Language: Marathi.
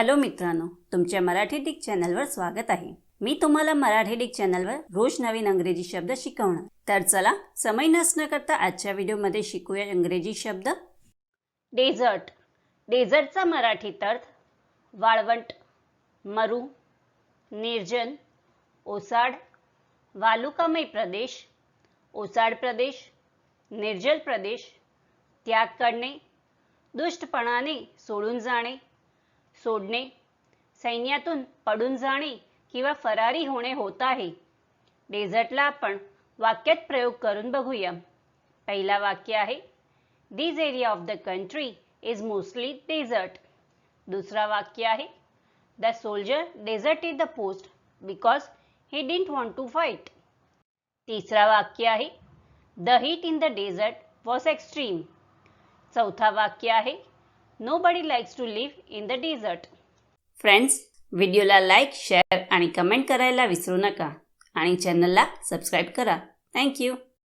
हॅलो मित्रांनो तुमच्या मराठी डिक चॅनलवर स्वागत आहे. मी तुम्हाला मराठी डिक चॅनलवर रोज नवीन अंग्रेजी शब्द शिकवणार. तर चला समय नसणं करता आजच्या व्हिडिओमध्ये शिकूया इंग्रजी शब्द. डेझर्ट. डेझर्टचा मराठीत अर्थ वाळवंट मरू निर्जन ओसाड वालुकामय प्रदेश ओसाड प्रदेश निर्जल प्रदेश त्याग करणे दुष्टपणाने सोडून जाणे सोडणे. सैन्यातून पडून जाणे किंवा फरारी होणे होत आहे. डेझर्टला आपण वाक्यात प्रयोग करून बघूया. पहिला वाक्य आहे this area of the country is mostly desert दुसरा वाक्य आहे the soldier desert is the post because he didn't want to fight तिसरा वाक्य आहे the heat in the desert was extreme चौथा वाक्य आहे nobody likes to live in the desert friends व्हिडिओला लाईक शेअर आणि कमेंट करायला विसरू नका. आणि चॅनलला सबस्क्राईब करा. थँक्यू